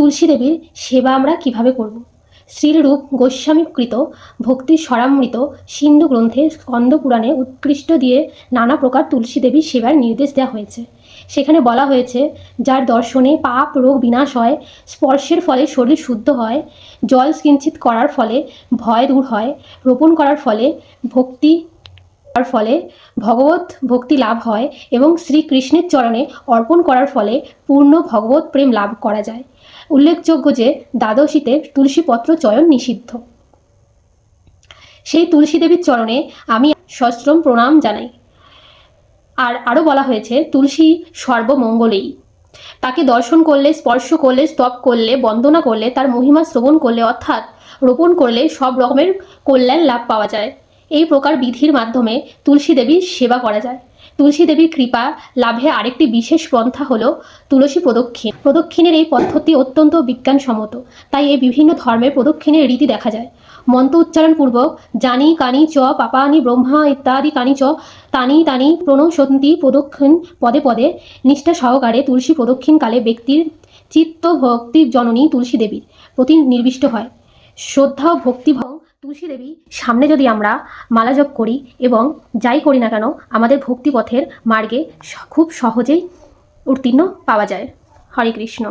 তুলসী দেবীর সেবা আমরা কীভাবে করব? শ্রীরূপ গোস্বামীকৃত ভক্তি স্বরামৃত সিন্ধু গ্রন্থে পুরাণে উৎকৃষ্ট দিয়ে নানা প্রকার তুলসী দেবীর সেবার নির্দেশ দেওয়া হয়েছে। সেখানে বলা হয়েছে, যার দর্শনে পাপ, রোগ, বিনাশ হয়, স্পর্শের ফলে শরীর শুদ্ধ হয়, জল কিঞ্চিত করার ফলে ভয় দূর হয়, রোপণ করার ফলে ভক্তি করার ফলে ভগবত ভক্তি লাভ হয় এবং শ্রীকৃষ্ণের চরণে অর্পণ করার ফলে পূর্ণ ভগবত প্রেম লাভ করা যায়। উল্লেখযোগ্য যে দ্বাদশীতে তুলসীপত্র চয়ন নিষিদ্ধ। সেই তুলসী দেবীর চরণে আমি সশ্রম প্রণাম জানাই। আর আরও বলা হয়েছে, তুলসী সর্বমঙ্গলেই। তাকে দর্শন করলে, স্পর্শ করলে, স্তব করলে, বন্দনা করলে, তার মহিমা শ্রবণ করলে, অর্থাৎ রোপণ করলে সব রকমের কল্যাণ লাভ পাওয়া যায়। এই প্রকার বিধির মাধ্যমে তুলসী দেবীর সেবা করা যায়। তুলসী দেবীর কৃপা লাভে আরেকটি বিশেষ পন্থা হলো তুলসী প্রদক্ষিণ। প্রদক্ষিণের এই পদ্ধতি অত্যন্ত বিজ্ঞানসম্মত, তাই এই বিভিন্ন ধর্মের প্রদক্ষিণের রীতি দেখা যায়। মন্ত্র উচ্চারণপূর্বক জানি, কানি, চ, পাপানি, ব্রহ্মা, ইত্যাদি, কানি, চ, তানি তানি প্রণশন্তি প্রদক্ষিণ, পদে পদে নিষ্ঠা সহকারে তুলসী প্রদক্ষিণকালে ব্যক্তির চিত্ত ভক্তির জননী তুলসী দেবীর প্রতি নির্বিষ্ট হয়। শ্রদ্ধা ও ভক্তিভং তুলসী দেবী সামনে যদি আমরা মালা জপ করি এবং যাই করি না কেন, আমাদের ভক্তিপথের মার্গে খুব সহজেই উত্তীর্ণ পাওয়া যায়। হরে কৃষ্ণ।